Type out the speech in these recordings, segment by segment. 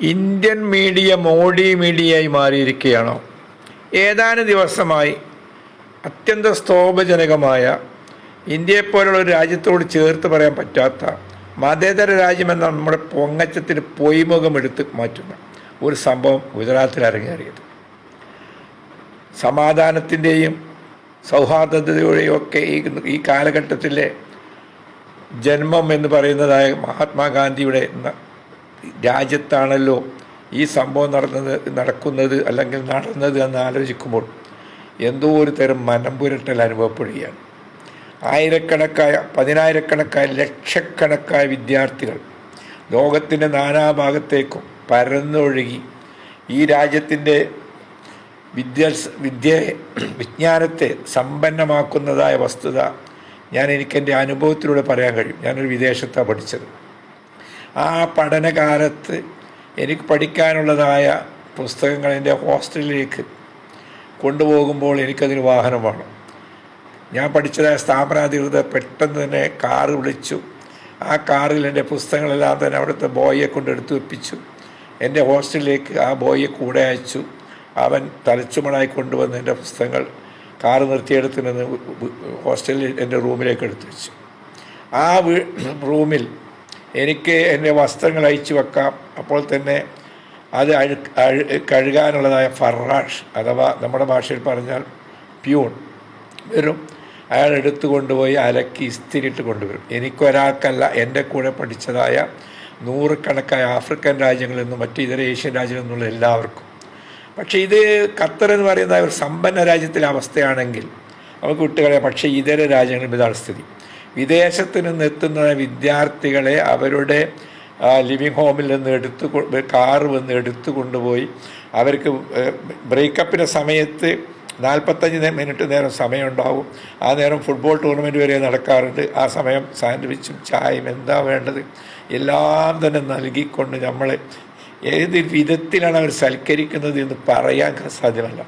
Indian media Modi മീഡിയയായി മാറിയിരിക്കുകയാണോ? ഏതാനും ദിവസമായി അത്യന്ത സ്തോഭജനകമായ ഇന്ത്യയെപ്പോലുള്ള ഒരു രാജ്യത്തോട് ചേർത്ത് പറയാൻ പറ്റാത്ത മതേതര രാജ്യമെന്ന നമ്മുടെ പൊങ്ങച്ചത്തിന് പൊയ്മുഖം എടുത്ത് മാറ്റുന്ന ഒരു സംഭവം ഗുജറാത്തിൽ അരങ്ങേറിയത്. സമാധാനത്തിന്റെയും സൗഹാർദ്ദതയുടെയും ഒക്കെ ഈ ഈ കാലഘട്ടത്തിലെ ജന്മം എന്ന് പറയുന്നതായ മഹാത്മാഗാന്ധിയുടെ രാജ്യത്താണല്ലോ ഈ സംഭവം നടന്നത് നടക്കുന്നത് അല്ലെങ്കിൽ നടന്നത് എന്ന് ആലോചിക്കുമ്പോൾ എന്തോ ഒരു തരം മനം പുരട്ടൽ അനുഭവപ്പെടുകയാണ്. ആയിരക്കണക്കായ പതിനായിരക്കണക്കായ ലക്ഷക്കണക്കായ വിദ്യാർത്ഥികൾ ലോകത്തിന്റെ നാനാഭാഗത്തേക്കും പരന്നൊഴുകി ഈ രാജ്യത്തിന്റെ വിദ്യാ വിദ്യ വിജ്ഞാനത്തെ സമ്പന്നമാക്കുന്നതായ വസ്തുത ഞാൻ എനിക്ക് എന്റെ അനുഭവത്തിലൂടെ പറയാൻ കഴിയും. ഞാനൊരു വിദേശത്താണ് പഠിച്ചത്. ആ പഠനകാലത്ത് എനിക്ക് പഠിക്കാനുള്ളതായ പുസ്തകങ്ങൾ എന്റെ ഹോസ്റ്റലിലേക്ക് കൊണ്ടുപോകുമ്പോൾ എനിക്കതിന് വാഹനം വേണം ഞാൻ പഠിച്ചതായ സ്ഥാപനാധികൃതർ പെട്ടെന്ന് തന്നെ കാറ് വിളിച്ചു. ആ കാറിൽ എന്റെ പുസ്തകങ്ങളെല്ലാം തന്നെ അവിടുത്തെ ബോയെ കൊണ്ട് എടുത്തു വെപ്പിച്ചു. എന്റെ ഹോസ്റ്റലിലേക്ക് ആ ബോയെ കൂടെ അയച്ചു. അവൻ തലച്ചുമണായി കൊണ്ടുവന്ന് എന്റെ പുസ്തകങ്ങൾ കാറ് നിർത്തിയെടുത്തിന് ഹോസ്റ്റലിൽ എന്റെ റൂമിലേക്ക് എടുത്തു വെച്ചു. ആ റൂമിൽ എനിക്ക് എന്റെ വസ്ത്രങ്ങൾ അയച്ചു വെക്കാം. അപ്പോൾ തന്നെ അത് അഴു കഴുകാനുള്ളതായ ഫറാഷ് അഥവാ നമ്മുടെ ഭാഷയിൽ പറഞ്ഞാൽ പ്യൂൺ വരും. അയാൾ എടുത്തു കൊണ്ടുപോയി അലക്കി ഇസ്തിരിയിട്ട് കൊണ്ടുവരും. എനിക്കൊരാൾക്കല്ല എന്റെ കൂടെ പഠിച്ചതായ നൂറുകണക്കായ ആഫ്രിക്കൻ രാജ്യങ്ങളിൽ നിന്നും മറ്റ് ഇതര ഏഷ്യൻ രാജ്യങ്ങളിൽ നിന്നുള്ള എല്ലാവർക്കും. പക്ഷേ ഇത് ഖത്തർ എന്ന് പറയുന്ന ഒരു സമ്പന്ന രാജ്യത്തിലെ അവസ്ഥയാണെങ്കിൽ നമുക്ക് വിട്ടുകളയാം. പക്ഷേ ഇതര രാജ്യങ്ങളിൽ ഇതാണ് സ്ഥിതി. വിദേശത്ത് നിന്ന് എത്തുന്ന വിദ്യാർത്ഥികളെ അവരുടെ ലിവിങ് ഹോമിൽ നിന്ന് എടുത്തു കാറ് വന്ന് എടുത്തു കൊണ്ടുപോയി. അവർക്ക് ബ്രേക്കപ്പിന്റെ സമയത്ത് നാൽപ്പത്തഞ്ച് മിനിറ്റ് നേരം സമയമുണ്ടാവും. ആ നേരം ഫുട്ബോൾ ടൂർണമെന്റ് വരെ നടക്കാറുണ്ട്. ആ സമയം സാൻഡ്വിച്ചും ചായയും എന്താ വേണ്ടത്? എല്ലാം തന്നെ നൽകിക്കൊണ്ട് നമ്മൾ ഏത് വിധത്തിലാണ് അവർ സൽക്കരിക്കുന്നത് എന്ന് പറയാൻ സാധ്യമല്ല.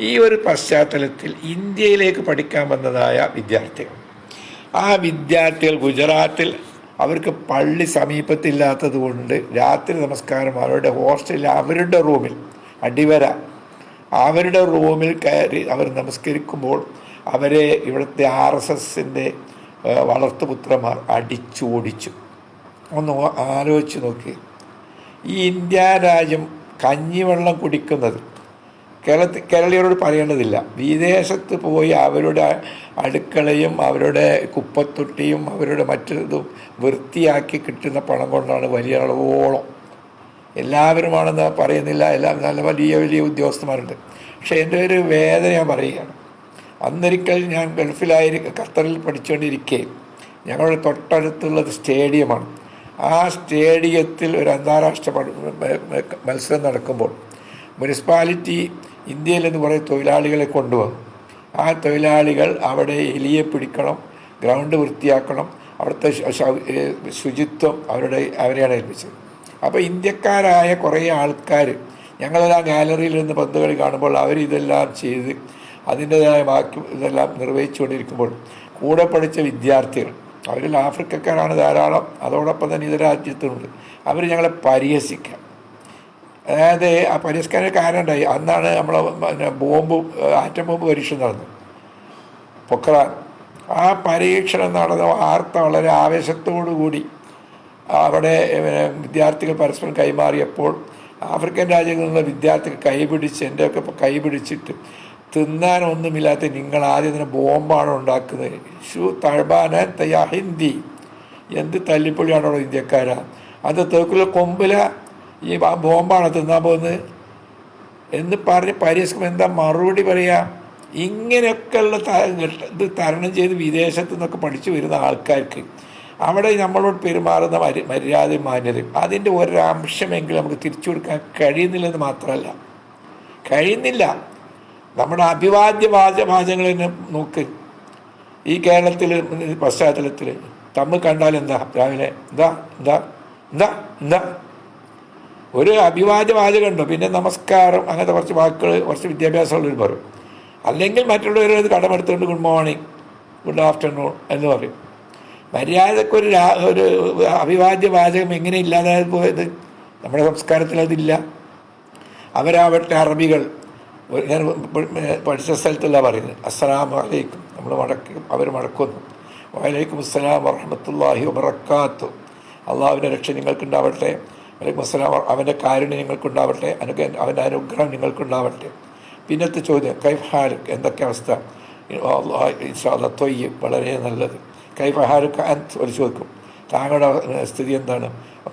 ഈ ഒരു പശ്ചാത്തലത്തിൽ ഇന്ത്യയിലേക്ക് പഠിക്കാൻ വന്നതായ വിദ്യാർത്ഥികൾ. ആ വിദ്യാർത്ഥികൾ ഗുജറാത്തിൽ അവർക്ക് പള്ളി സമീപത്തില്ലാത്തത് കൊണ്ട് രാത്രി നമസ്കാരം അവരുടെ ഹോസ്റ്റലിൽ അവരുടെ റൂമിൽ അടിവര അവരുടെ റൂമിൽ കയറി അവർ നമസ്കരിക്കുമ്പോൾ അവരെ ഇവിടുത്തെ ആർ എസ് എസിന്റെ വളർത്തുപുത്രന്മാർ അടിച്ചു ഓടിച്ചു. ഒന്ന് ആലോചിച്ച് നോക്കി. ഈ ഇന്ത്യ രാജ്യം കഞ്ഞിവെള്ളം കുടിക്കുന്നത് കേരളത്തിൽ കേരളീയരോട് പറയേണ്ടതില്ല. വിദേശത്ത് പോയി അവരുടെ അടുക്കളയും അവരുടെ കുപ്പത്തൊട്ടിയും അവരുടെ മറ്റൊരിതും വൃത്തിയാക്കി കിട്ടുന്ന പണം കൊണ്ടാണ് വലിയ അളവോളം. എല്ലാവരുമാണെന്ന് പറയുന്നില്ല. എല്ലാം നല്ല വലിയ വലിയ ഉദ്യോഗസ്ഥന്മാരുണ്ട്. പക്ഷേ എന്റെ ഒരു വേദന ഞാൻ പറയുകയാണ്. അന്നൊരിക്കൽ ഞാൻ ഗൾഫിലായി ഖത്തറിൽ പഠിച്ചുകൊണ്ടിരിക്കെ. ഞങ്ങളുടെ തൊട്ടടുത്തുള്ളത് സ്റ്റേഡിയമാണ്. ആ സ്റ്റേഡിയത്തിൽ ഒരു അന്താരാഷ്ട്ര മത്സരം നടക്കുമ്പോൾ മുനിസിപ്പാലിറ്റി ഇന്ത്യയിൽ നിന്ന് കുറേ തൊഴിലാളികളെ കൊണ്ടുവന്നു ആ തൊഴിലാളികൾ അവിടെ എലിയെ പിടിക്കണം ഗ്രൗണ്ട് വൃത്തിയാക്കണം അവിടുത്തെ ശുചിത്വം അവരുടെ അവരെയാണ് ഏൽപ്പിച്ചത്. അപ്പോൾ ഇന്ത്യക്കാരായ കുറേ ആൾക്കാർ ഞങ്ങളെല്ലാം ഗാലറിയിൽ നിന്ന് പന്ത് കളി കാണുമ്പോൾ അവരിതെല്ലാം ചെയ്ത് അതിന്റെതായ ബാക്കി ഇതെല്ലാം നിർവഹിച്ചുകൊണ്ടിരിക്കുമ്പോൾ കൂടെ പഠിച്ച വിദ്യാർത്ഥികൾ അവരിൽ ആഫ്രിക്കക്കാരാണ് ധാരാളം അതോടൊപ്പം തന്നെ ഇതര രാജ്യത്തുണ്ട് അവർ ഞങ്ങളെ പരിഹസിക്കാം. അതായത് ആ പരിഷ്കാര കാരണം ഉണ്ടായി അന്നാണ് നമ്മൾ പിന്നെ ബോംബ് ആറ്റം ബോംബ് പരീക്ഷണം നടന്നു പൊക്രാൻ. ആ പരീക്ഷണം നടന്ന വാർത്ത വളരെ കൂടി അവിടെ വിദ്യാർത്ഥികൾ പരസ്പരം കൈമാറിയപ്പോൾ ആഫ്രിക്കൻ രാജ്യങ്ങളിൽ നിന്നുള്ള വിദ്യാർത്ഥികൾ കൈപിടിച്ച് എന്റെയൊക്കെ കൈപിടിച്ചിട്ട് തിന്നാനൊന്നുമില്ലാത്ത നിങ്ങൾ ആദ്യം തന്നെ ബോംബാണ് ഉണ്ടാക്കുന്നത്. ഷു തഴബാന തയ്യാ ഹിന്ദി. എന്ത് തല്ലിപ്പൊളിയാണോ ഇന്ത്യക്കാരാ. അത് തേക്കുള്ള കൊമ്പില ഈ ബോംബാണ് തിന്നാൻ പോകുന്നത്. എന്ന് പറഞ്ഞ് പരിഹസിക്കുമ്പോൾ എന്താ മറുപടി പറയുക ഇങ്ങനെയൊക്കെയുള്ള ഇത് തരണം ചെയ്ത് വിദേശത്ത് നിന്നൊക്കെ പഠിച്ചു വരുന്ന ആൾക്കാർക്ക് അവിടെ നമ്മളോട് പെരുമാറുന്ന മര്യ മര്യാദയും മാന്യതയും അതിന്റെ ഒരംശമെങ്കിലും നമുക്ക് തിരിച്ചു കൊടുക്കാൻ കഴിയുന്നില്ലെന്ന് മാത്രമല്ല. കഴിയുന്നില്ല. നമ്മുടെ അഭിവാദ്യ വാച തന്നെ നോക്ക്. ഈ കേരളത്തിൽ പശ്ചാത്തലത്തിൽ തമ്മിൽ കണ്ടാൽ എന്താ? രാവിലെ എന്താ? എന്താ? എന്താ? എന്താ? ഒരു അഭിവാദ്യ വാചകമുണ്ടോ പിന്നെ നമസ്കാരം അങ്ങനത്തെ കുറച്ച് വാക്കുകൾ കുറച്ച് വിദ്യാഭ്യാസമുള്ളവർ പറയും. അല്ലെങ്കിൽ മറ്റുള്ളവരത് കടമെടുത്തുകൊണ്ട് ഗുഡ് മോർണിംഗ് ഗുഡ് ആഫ്റ്റർനൂൺ എന്ന് പറയും. മര്യാദക്കൊരു ഒരു അഭിവാദ്യ വാചകം എങ്ങനെ ഇല്ലാതായി പോയത്? നമ്മുടെ സംസ്കാരത്തിൽ അതില്ല. അവരാവട്ടെ അറബികൾ. ഞാൻ പഠിച്ച സ്ഥലത്തല്ല പറയുന്നത്. അസ്സലാം വലൈക്കും നമ്മൾ മടക്കി അവർ മടക്കുന്നു. വലൈക്കും അസ്സലാം വറഹമത്തല്ലാഹി വറക്കാത്തു അള്ളാഹുവിന്റെ രക്ഷ നിങ്ങൾക്കുണ്ടാവട്ടെ. വലൈക്കും അസ്സലാം അവന്റെ കാരുണ്യം നിങ്ങൾക്കുണ്ടാവട്ടെ അനുഗ്രഹം അവന്റെ അനുഗ്രഹം നിങ്ങൾക്കുണ്ടാവട്ടെ. പിന്നത്തെ ചോദ്യം കൈഫ് എന്തൊക്കെ അവസ്ഥ? തൊയ്യ് വളരെ നല്ലത്. കൈഫ് അൻ ഒരു ചോദിക്കും താങ്കളുടെ സ്ഥിതി എന്താണ്?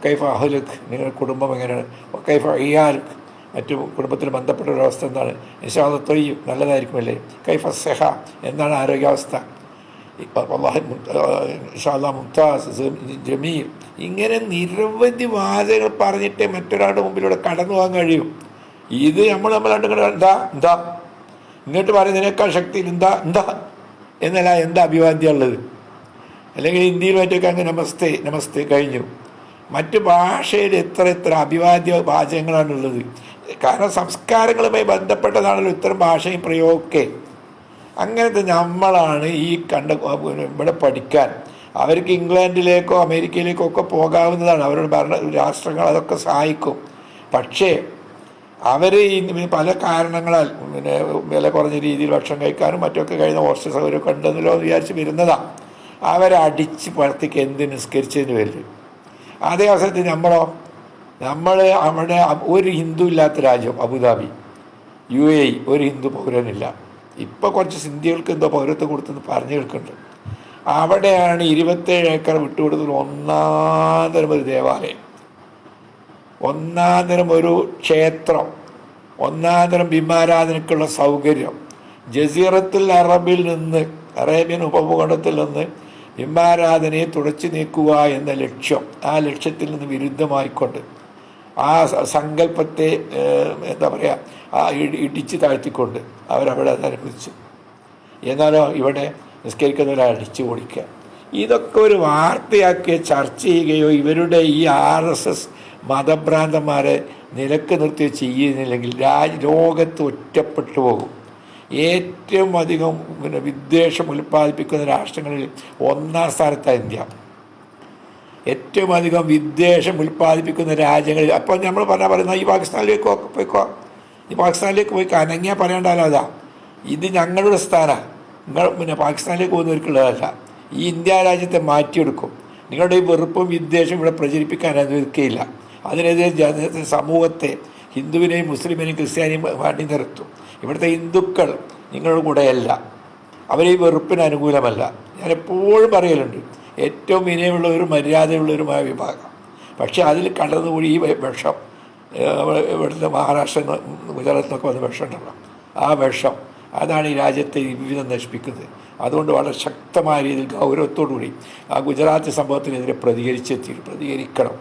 കൈഫ് അഹുലുഖ് നിങ്ങളുടെ കുടുംബം എങ്ങനെയാണ്? കൈഫ് അയ്യാലുക്ക് മറ്റു കുടുംബത്തിൽ ബന്ധപ്പെട്ട ഒരു അവസ്ഥ എന്താണ്? ഇൻഷാല്ല തൊയ്യ് നല്ലതായിരിക്കുമല്ലേ? കൈഫ സെഹ എന്താണ് ആരോഗ്യാവസ്ഥ? ഇൻഷാല്ല മുംതാസ് ജമീൽ. ഇങ്ങനെ നിരവധി വാചകൾ പറഞ്ഞിട്ടേ മറ്റൊരാളുടെ മുമ്പിലൂടെ കടന്നു പോകാൻ കഴിയും. ഇത് നമ്മൾ നമ്മൾ കണ്ടാ എന്താ എന്താ? ഇങ്ങോട്ട് പറയുന്നതിനേക്കാൾ ശക്തിയിൽ എന്താ എന്താ? എന്നല്ല എന്താ അഭിവാദ്യം ഉള്ളത്? അല്ലെങ്കിൽ ഇന്ത്യയിൽ മറ്റൊക്കെ അങ്ങ് നമസ്തേ നമസ്തേ കഴിഞ്ഞു. മറ്റ് ഭാഷയിൽ എത്ര എത്ര അഭിവാദ്യ വാചകങ്ങളാണുള്ളത്? കാരണം സംസ്കാരങ്ങളുമായി ബന്ധപ്പെട്ടതാണല്ലോ ഇത്തരം ഭാഷയും പ്രയോഗമൊക്കെ. അങ്ങനത്തെ നമ്മളാണ് ഈ കണ്ട ഇവിടെ പഠിക്കാൻ. അവർക്ക് ഇംഗ്ലണ്ടിലേക്കോ അമേരിക്കയിലേക്കോ ഒക്കെ പോകാവുന്നതാണ്. അവരുടെ ഭരണ രാഷ്ട്രങ്ങൾ അതൊക്കെ സഹായിക്കും. പക്ഷേ അവർ ഈ പല കാരണങ്ങളാൽ പിന്നെ വില കുറഞ്ഞ രീതിയിൽ ഭക്ഷണം കഴിക്കാനും മറ്റൊക്കെ കഴിയുന്ന ഹോസ്റ്റൽ സൗകര്യമൊക്കെ ഉണ്ടെന്നല്ലോ എന്ന് വിചാരിച്ച് വരുന്നതാണ് അവരെ അടിച്ച് പുറത്തേക്ക് എന്ത് നിസ്കരിച്ചതിന് പേരിൽ. അതേ അവസരത്തിൽ നമ്മളോ നമ്മൾ അവിടെ ഒരു ഹിന്ദു ഇല്ലാത്ത രാജ്യം അബുദാബി. യു എ ഒരു ഹിന്ദു പൗരനില്ല. ഇപ്പോൾ കുറച്ച് സിന്ധികൾക്ക് എന്തോ പൗരത്വം കൊടുത്തെന്ന് പറഞ്ഞു കേൾക്കുന്നുണ്ട്. അവിടെയാണ് ഇരുപത്തേഴ് ഏക്കർ വിട്ടുകൊടുത്തത് ഒന്നാം തരം ഒരു ദേവാലയം. ഒന്നാം തരം ഒരു ക്ഷേത്രം. ഒന്നാം തരം ബിംബാരാധനയ്ക്കുള്ള സൗകര്യം. ജസീറത്തുൽ അറബിൽ നിന്ന് അറേബ്യൻ ഉപഭൂഖണ്ഡത്തിൽ നിന്ന് ബിംബാരാധനയെ തുടച്ചു നീക്കുക എന്ന ലക്ഷ്യം ആ ലക്ഷ്യത്തിൽ നിന്ന് വിരുദ്ധമായിക്കൊണ്ട് ആ സങ്കല്പത്തെ എന്താ പറയുക ആ ഇടിച്ച് താഴ്ത്തിക്കൊണ്ട് അവരവിടെ അത് അനുവദിച്ചു എന്നാലോ ഇവിടെ നിസ്കരിക്കുന്നവരെ അടിച്ചു ഓടിക്കുക ഇതൊക്കെ ഒരു വാർത്തയാക്കി ചർച്ച ചെയ്യുകയോ ഇവരുടെ ഈ ആർ എസ് എസ് മതഭ്രാന്തന്മാരെ നിലയ്ക്ക് നിർത്തി ചെയ്യുന്നില്ലെങ്കിൽ രാജ് ലോകത്ത് ഒറ്റപ്പെട്ടു പോകും. ഏറ്റവും അധികം പിന്നെ വിദ്വേഷം ഉൽപ്പാദിപ്പിക്കുന്ന രാഷ്ട്രങ്ങളിൽ ഒന്നാം സ്ഥാനത്താണ് ഇന്ത്യ. ഏറ്റവും അധികം വിദ്വേഷം ഉൽപ്പാദിപ്പിക്കുന്ന രാജ്യങ്ങളിൽ അപ്പോൾ നമ്മൾ പറഞ്ഞാൽ പറയുന്നത് ഈ പാകിസ്ഥാനിലേക്ക് പോയിക്കോ. ഈ പാകിസ്ഥാനിലേക്ക് പോയി അനങ്ങിയാൽ പറയേണ്ടാലോ അതാ. ഇത് ഞങ്ങളുടെ സ്ഥാനമാണ് നിങ്ങൾ പിന്നെ പാകിസ്ഥാനിലേക്ക് പോകുന്നവർക്കുള്ളതല്ല ഈ ഇന്ത്യ രാജ്യത്തെ മാറ്റിയെടുക്കും. നിങ്ങളുടെ ഈ വെറുപ്പും വിദ്വേഷം ഇവിടെ പ്രചരിപ്പിക്കാൻ അനുവദിക്കുകയില്ല അതിനെതിരെ ജന സമൂഹത്തെ ഹിന്ദുവിനെയും മുസ്ലിമിനെയും ക്രിസ്ത്യാനിയും വേണ്ടി നിർത്തും. ഇവിടുത്തെ ഹിന്ദുക്കൾ നിങ്ങളുടെ കൂടെയല്ല. അവരെ ഈ വെറുപ്പിന് അനുകൂലമല്ല. ഞാൻ എപ്പോഴും പറയലുണ്ട്. ഏറ്റവും വിനയമുള്ളവരും മര്യാദയുള്ളവരുമായ വിഭാഗം. പക്ഷേ അതിൽ കടന്നുകൂടി ഈ വിഷം ഇവിടുത്തെ മഹാരാഷ്ട്ര ഗുജറാത്തിനൊക്കെ വന്ന വിഷം ഉണ്ടല്ലോ ആ വിഷം അതാണ് ഈ രാജ്യത്തെ വിവിധം നശിപ്പിക്കുന്നത്. അതുകൊണ്ട് വളരെ ശക്തമായ രീതിയിൽ ഗൗരവത്തോടു കൂടി ആ ഗുജറാത്ത് സംഭവത്തിനെതിരെ പ്രതികരിച്ചെത്തി പ്രതികരിക്കണം.